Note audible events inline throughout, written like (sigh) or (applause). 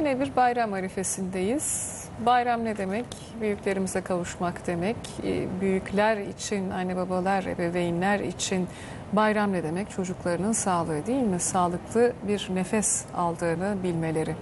Yine bir bayram arifesindeyiz. Bayram ne demek? Büyüklerimize kavuşmak demek. Ee, Büyükler için, anne babalar, ebeveynler için bayram ne demek? Çocuklarının sağlığı değil mi? Sağlıklı bir nefes aldığını bilmeleri.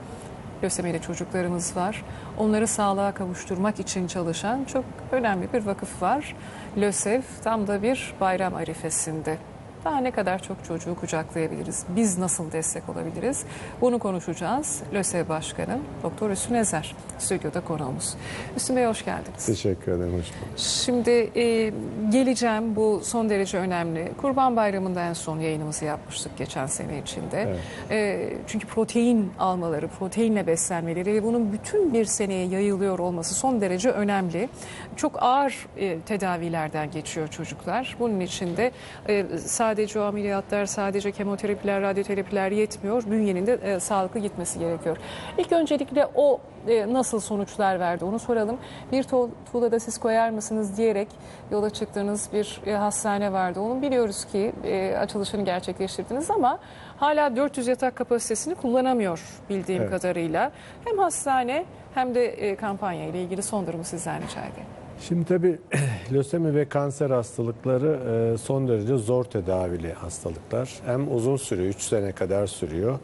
Lösemili çocuklarımız var. Onları sağlığa kavuşturmak için çalışan çok önemli bir vakıf var. LÖSEV tam da bir bayram arifesinde. Daha ne kadar çok çocuğu kucaklayabiliriz? Biz nasıl destek olabiliriz? Bunu konuşacağız. LÖSEV Başkanı Doktor Hüsnü Ezer stüdyoda konuğumuz. Hüsnü Bey hoş geldiniz. Teşekkür ederim. Hoş bulduk. Şimdi e, geleceğim bu son derece önemli. Kurban Bayramı'nda en son yayınımızı yapmıştık geçen sene içinde. Evet. E, çünkü protein almaları, proteinle beslenmeleri ve bunun bütün bir seneye yayılıyor olması son derece önemli. Çok ağır e, tedavilerden geçiyor çocuklar. Bunun için de e, sadece o ameliyatlar, sadece kemoterapiler, radyoterapiler yetmiyor. Bünyenin de e, sağlıklı gitmesi gerekiyor. İlk öncelikle o e, nasıl sonuçlar verdi onu soralım. Bir tuğ- tuğla da siz koyar mısınız diyerek yola çıktığınız bir e, hastane vardı. Onu biliyoruz ki e, açılışını gerçekleştirdiniz ama hala 400 yatak kapasitesini kullanamıyor bildiğim Evet. kadarıyla. Hem hastane hem de e, kampanya ile ilgili son durumu sizden rica edeyim. Şimdi tabii (clears throat) lösemi ve kanser hastalıkları e, son derece zor tedavili hastalıklar. Hem uzun sürüyor, 3 sene kadar sürüyor.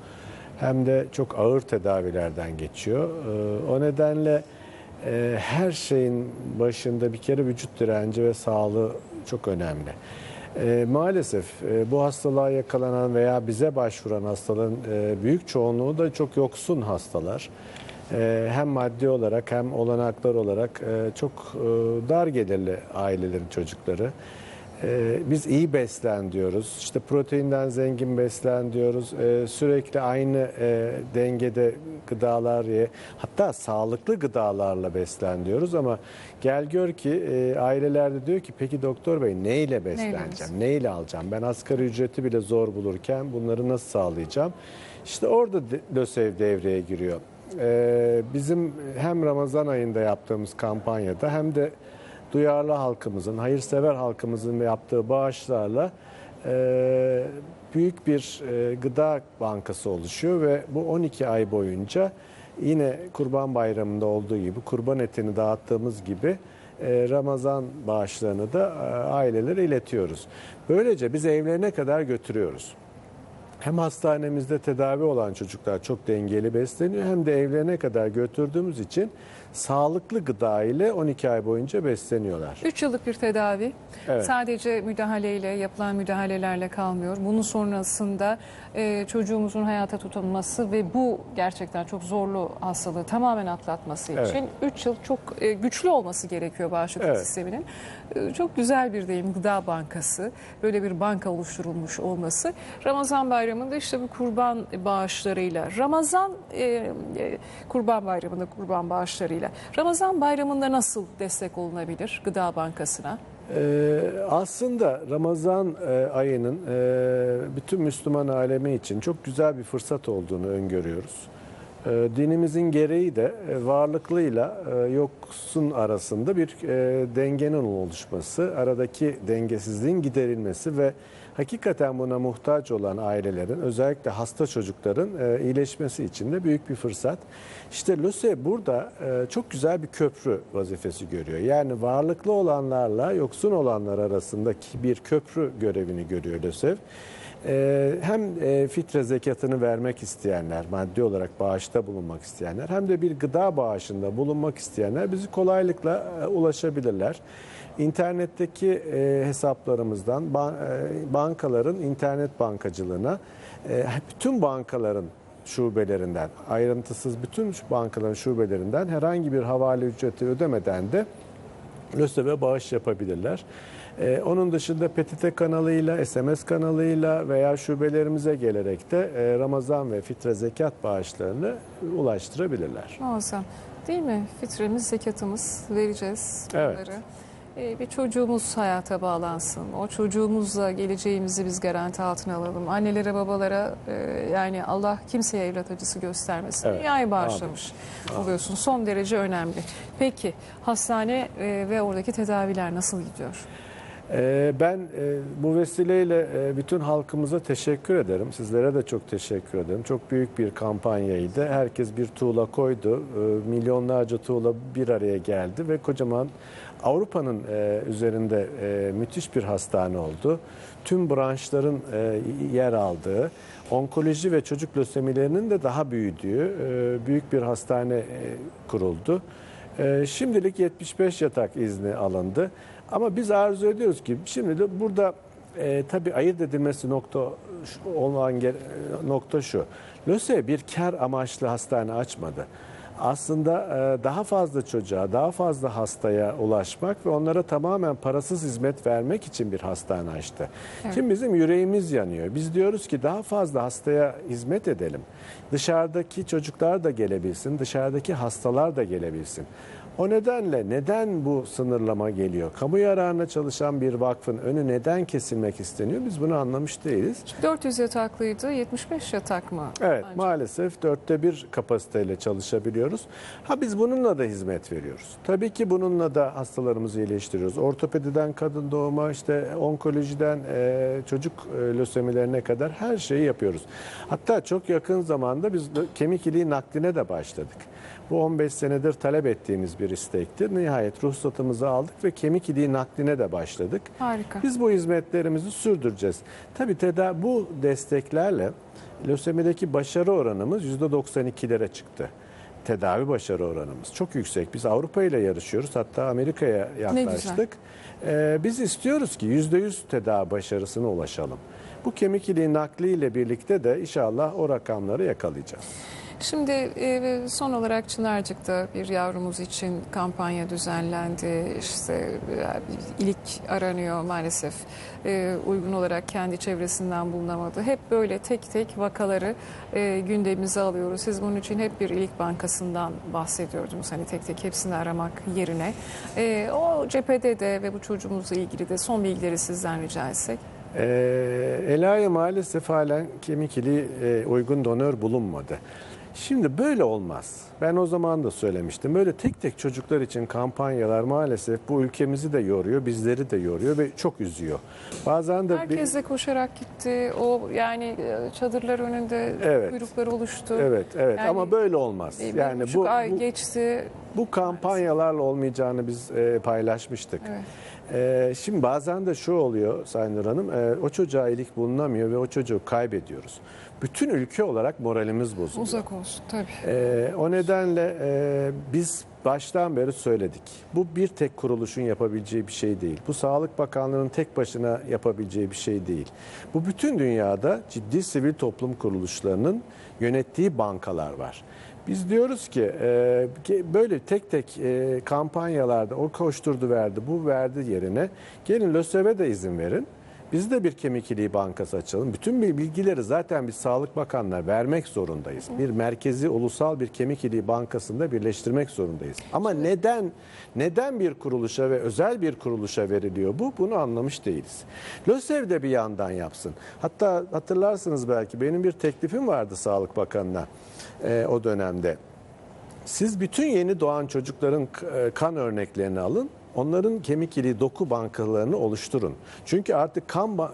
Hem de çok ağır tedavilerden geçiyor. E, O nedenle e, her şeyin başında bir kere vücut direnci ve sağlığı çok önemli. Maalesef bu hastalığa yakalanan veya bize başvuran hastaların büyük çoğunluğu da çok yoksun hastalar. E, hem maddi olarak hem olanaklar olarak e, çok e, dar gelirli ailelerin çocukları. E, biz iyi beslen diyoruz. İşte proteinden zengin beslen diyoruz. E, sürekli aynı e, dengede gıdalar ye. Hatta sağlıklı gıdalarla beslen diyoruz ama gel gör ki ailelerde diyor ki peki doktor bey neyle besleneceğim? Neyle alacağım? Ben asgari ücreti bile zor bulurken bunları nasıl sağlayacağım? İşte orada LÖSEV devreye giriyor. Ee, bizim hem Ramazan ayında yaptığımız kampanyada hem de duyarlı halkımızın, hayırsever halkımızın yaptığı bağışlarla e, büyük bir e, gıda bankası oluşuyor ve bu 12 ay boyunca yine Kurban Bayramı'nda olduğu gibi kurban etini dağıttığımız gibi e, Ramazan bağışlarını da ailelere iletiyoruz. Böylece biz evlerine kadar götürüyoruz. Hem hastanemizde tedavi olan çocuklar çok dengeli besleniyor hem de evlerine kadar götürdüğümüz için sağlıklı gıda ile 12 ay boyunca besleniyorlar. 3 yıllık bir tedavi. Evet. Sadece müdahaleyle, yapılan müdahalelerle kalmıyor. Bunun sonrasında e, çocuğumuzun hayata tutunması ve bu gerçekten çok zorlu hastalığı tamamen atlatması Evet. için 3 yıl çok e, güçlü olması gerekiyor bağışıklık Evet. sisteminin. E, çok güzel bir deyim gıda bankası. Böyle bir banka oluşturulmuş olması. Ramazan bayramında işte bu kurban bağışlarıyla, Ramazan e, e, kurban bayramında kurban bağışlarıyla. Ramazan bayramında nasıl destek olunabilir gıda bankasına? Ee, aslında Ramazan e, ayının e, bütün Müslüman alemi için çok güzel bir fırsat olduğunu öngörüyoruz. E, dinimizin gereği de e, varlıklıyla e, yoksun arasında bir e, dengenin oluşması, aradaki dengesizliğin giderilmesi ve hakikaten buna muhtaç olan ailelerin, özellikle hasta çocukların iyileşmesi için de büyük bir fırsat. İşte LÖSE burada çok güzel bir köprü vazifesi görüyor. Yani varlıklı olanlarla yoksun olanlar arasındaki bir köprü görevini görüyor LÖSEV. Ee, hem e, fitre zekatını vermek isteyenler, maddi olarak bağışta bulunmak isteyenler hem de bir gıda bağışında bulunmak isteyenler bizi kolaylıkla e, ulaşabilirler. İnternetteki e, hesaplarımızdan ban- bankaların internet bankacılığına bütün bankaların şubelerinden, ayrıntısız bütün bankaların şubelerinden herhangi bir havale ücreti ödemeden de LÖSEV'e bağış yapabilirler. Ee, onun dışında PTT kanalıyla, SMS kanalıyla veya şubelerimize gelerek de e, Ramazan ve fitre zekat bağışlarını ulaştırabilirler. Muazzam. Değil mi? Fitremiz, zekatımız vereceğiz Evet. bunları. Ee, bir çocuğumuz hayata bağlansın. O çocuğumuzla geleceğimizi biz garanti altına alalım. Annelere, babalara e, yani Allah kimseye evlat acısı göstermesin. Evet. Dünyayı bağışlamış oluyorsun. Son derece önemli. Peki hastane e, ve oradaki tedaviler nasıl gidiyor? Ee, Ben e, bu vesileyle e, bütün halkımıza teşekkür ederim. Sizlere de çok teşekkür ederim. Çok büyük bir kampanyaydı. Herkes bir tuğla koydu. Ee, Milyonlarca tuğla bir araya geldi ve kocaman Avrupa'nın e, üzerinde müthiş bir hastane oldu. Tüm branşların yer aldığı, onkoloji ve çocuk lösemilerinin de daha büyüdüğü büyük bir hastane kuruldu. E, Şimdilik 75 yatak izni alındı. Ama biz arzu ediyoruz ki şimdi de burada e, tabii ayırt edilmesi nokta olan ger- nokta şu. LÖSE bir kar amaçlı hastane açmadı. Aslında e, daha fazla çocuğa, daha fazla hastaya ulaşmak ve onlara tamamen parasız hizmet vermek için bir hastane açtı. Şimdi bizim yüreğimiz yanıyor. Biz diyoruz ki daha fazla hastaya hizmet edelim. Dışarıdaki çocuklar da gelebilsin, dışarıdaki hastalar da gelebilsin. O nedenle neden bu sınırlama geliyor? Kamu yararına çalışan bir vakfın önü neden kesilmek isteniyor? Biz bunu anlamış değiliz. 400 yataklıydı, 75 yatak mı? Evet Bence. maalesef dörtte bir kapasiteyle çalışabiliyoruz. Ha biz bununla da hizmet veriyoruz. Tabii ki bununla da hastalarımızı iyileştiriyoruz. Ortopediden kadın doğuma işte onkolojiden e, çocuk e, lösemilerine kadar her şeyi yapıyoruz. Hatta çok yakın zamanda biz kemik iliği nakline de başladık. Bu 15 senedir talep ettiğimiz bir istektir. Nihayet ruhsatımızı aldık ve kemik iliği nakline de başladık. Harika. Biz bu hizmetlerimizi sürdüreceğiz. Tabii teda- bu desteklerle lösemideki başarı oranımız %92'lere çıktı. Tedavi başarı oranımız çok yüksek. Biz Avrupa ile yarışıyoruz. Hatta Amerika'ya yaklaştık. Ee, biz istiyoruz ki %100 tedavi başarısına ulaşalım. Bu kemik iliği nakliyle birlikte de inşallah o rakamları yakalayacağız. Şimdi e, son olarak Çınarcık'ta bir yavrumuz için kampanya düzenlendi. İşte e, ilik aranıyor maalesef. E, uygun olarak kendi çevresinden bulunamadı. Hep böyle tek tek vakaları gündemimize alıyoruz. Siz bunun için hep bir ilik bankasından bahsediyordunuz. Hani tek tek hepsini aramak yerine. O cephede de ve bu çocuğumuzla ilgili de son bilgileri sizden rica etsek. Ee, Ela'ya maalesef halen kemik iliği uygun donör bulunmadı. Şimdi böyle olmaz. Ben o zaman da söylemiştim. Böyle tek tek çocuklar için kampanyalar maalesef bu ülkemizi de yoruyor, bizleri de yoruyor ve çok üzüyor. Bazen de Herkes de koşarak gitti. O yani e, çadırlar önünde Evet. kuyruklar oluştu. evet evet Yani, ama böyle olmaz. Bir Yani bu ay bu, geçti. bu kampanyalarla olmayacağını biz e, paylaşmıştık. Evet. E, şimdi bazen de şu oluyor Sayın Nur Hanım, e, o çocuğa iyilik bulunamıyor ve o çocuğu kaybediyoruz. Bütün ülke olarak moralimiz bozuluyor. Uzak olsun tabii. Ee, o nedenle e, biz baştan beri söyledik. Bu bir tek kuruluşun yapabileceği bir şey değil. Bu Sağlık Bakanlığı'nın tek başına yapabileceği bir şey değil. Bu bütün dünyada ciddi sivil toplum kuruluşlarının yönettiği bankalar var. Biz diyoruz ki e, ki böyle tek tek e, kampanyalarda o koşturdu verdi bu verdi yerine gelin LÖSEV'e de izin verin. Biz de bir kemik iliği bankası açalım. Bütün bil- bilgileri zaten biz Sağlık Bakanlığı vermek zorundayız. Bir merkezi ulusal bir kemik iliği bankasında birleştirmek zorundayız. Ama neden neden bir kuruluşa ve özel bir kuruluşa veriliyor bu? Bunu anlamış değiliz. LÖSEV de bir yandan yapsın. Hatta hatırlarsınız belki benim bir teklifim vardı Sağlık Bakanı'na e, o dönemde. Siz bütün yeni doğan çocukların e, kan örneklerini alın. Onların kemik iliği doku bankalarını oluşturun. Çünkü artık kan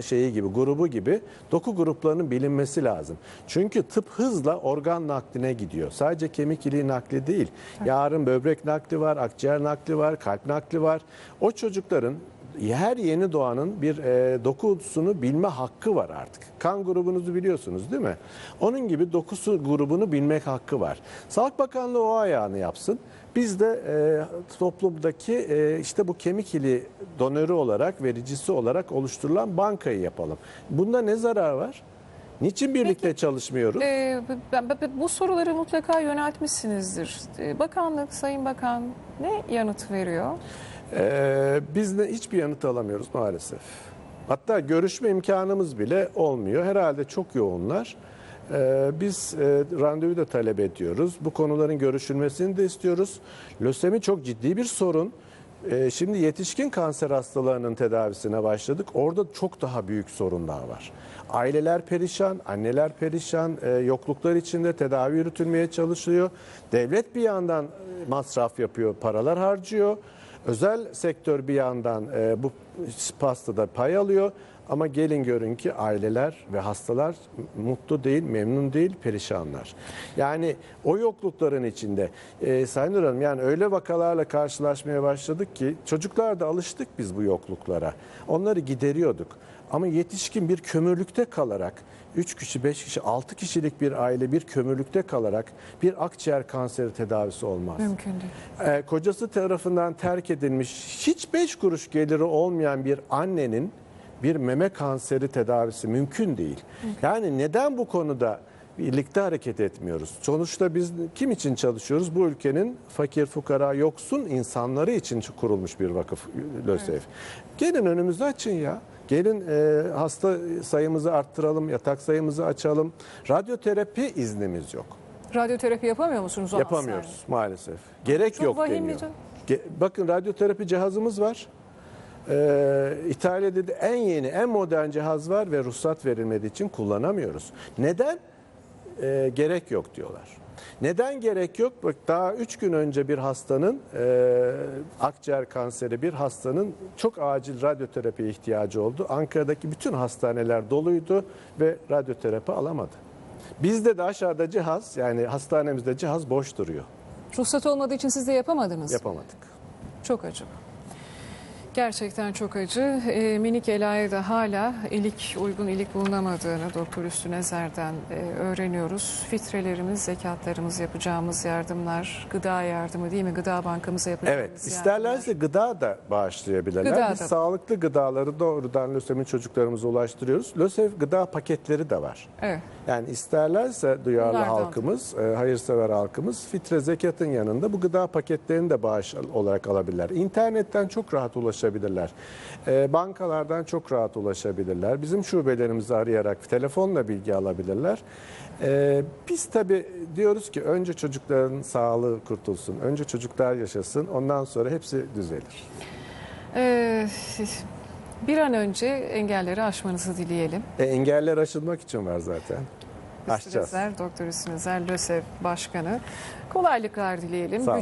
şeyi gibi, grubu gibi doku gruplarının bilinmesi lazım. Çünkü tıp hızla organ nakline gidiyor. Sadece kemik iliği nakli değil. Yarın böbrek nakli var, akciğer nakli var, kalp nakli var. O çocukların her yeni doğanın bir e, dokusunu bilme hakkı var artık. Kan grubunuzu biliyorsunuz değil mi? Onun gibi dokusu grubunu bilmek hakkı var. Sağlık Bakanlığı o ayağını yapsın. Biz de e, toplumdaki e, işte bu kemik ili donörü olarak, vericisi olarak oluşturulan bankayı yapalım. Bunda ne zarar var? Niçin birlikte çalışmıyoruz? Ee, ben, ben- bu soruları mutlaka yöneltmişsinizdir. Ee, Bakanlık, Sayın Bakan ne yanıt veriyor? Ee, biz de hiçbir yanıt alamıyoruz maalesef. Hatta görüşme imkanımız bile olmuyor. Herhalde çok yoğunlar. Ee, biz e, randevu da talep ediyoruz. Bu konuların görüşülmesini de istiyoruz. Lösemi çok ciddi bir sorun. Ee, şimdi yetişkin kanser hastalarının tedavisine başladık. Orada çok daha büyük sorunlar var. Aileler perişan, anneler perişan, e, yokluklar içinde tedavi yürütülmeye çalışıyor. Devlet bir yandan e, masraf yapıyor, paralar harcıyor. Özel sektör bir yandan bu pastada pay alıyor. Ama gelin görün ki aileler ve hastalar mutlu değil, memnun değil, perişanlar. Yani o yoklukların içinde e, Sayın Nur Hanım yani öyle vakalarla karşılaşmaya başladık ki çocuklar da alıştık biz bu yokluklara. Onları gideriyorduk. Ama yetişkin bir kömürlükte kalarak 3 kişi, 5 kişi, 6 kişilik bir aile bir kömürlükte kalarak bir akciğer kanseri tedavisi olmaz. Mümkün değil. Ee, kocası tarafından terk edilmiş hiç 5 kuruş geliri olmayan bir annenin bir meme kanseri tedavisi mümkün değil. Yani neden bu konuda birlikte hareket etmiyoruz? Sonuçta biz kim için çalışıyoruz? Bu ülkenin fakir, fukara, yoksun insanları için kurulmuş bir vakıf LÖSEV. Gelin önümüzü açın ya. Gelin e, hasta sayımızı arttıralım, yatak sayımızı açalım. Radyoterapi iznimiz yok. Radyoterapi yapamıyor musunuz o Yapamıyoruz hastanede? maalesef. Gerek Çok yok vahim deniyor. Ge- Bakın radyoterapi cihazımız var. Ee, İtalya'da da en yeni, en modern cihaz var ve ruhsat verilmediği için kullanamıyoruz. Neden? Ee, gerek yok diyorlar. Neden gerek yok? Bak daha 3 gün önce bir hastanın e, akciğer kanseri bir hastanın çok acil radyoterapiye ihtiyacı oldu. Ankara'daki bütün hastaneler doluydu ve radyoterapi alamadı. Bizde de aşağıda cihaz yani hastanemizde cihaz boş duruyor. Ruhsat olmadığı için siz de yapamadınız. Yapamadık. Çok acı. Gerçekten çok acı. Ee, minik Ela'ya da hala ilik, uygun ilik bulunamadığını Doktor Üstü Nezer'den e, öğreniyoruz. Fitrelerimiz, zekatlarımız, yapacağımız yardımlar, gıda yardımı değil mi? Gıda bankamıza yapacağımız Evet, isterlerse gıda da bağışlayabilirler. Gıda Biz da. sağlıklı gıdaları doğrudan lösemin çocuklarımıza ulaştırıyoruz. Lösev gıda paketleri de var. Evet. Yani isterlerse duyarlı Bunlardan. halkımız, e, hayırsever halkımız fitre zekatın yanında bu gıda paketlerini de bağış olarak alabilirler. İnternetten çok rahat ulaşabilirler. E, bankalardan çok rahat ulaşabilirler. Bizim şubelerimizi arayarak telefonla bilgi alabilirler. E, biz tabii diyoruz ki önce çocukların sağlığı kurtulsun, önce çocuklar yaşasın, ondan sonra hepsi düzelir. Ee, bir an önce engelleri aşmanızı dileyelim. E, engeller aşılmak için var zaten. Aşacağız. Üstü Nezer, Doktor Üstü Nezer, LÖSEV Başkanı. Kolaylıklar dileyelim. Sağ olun.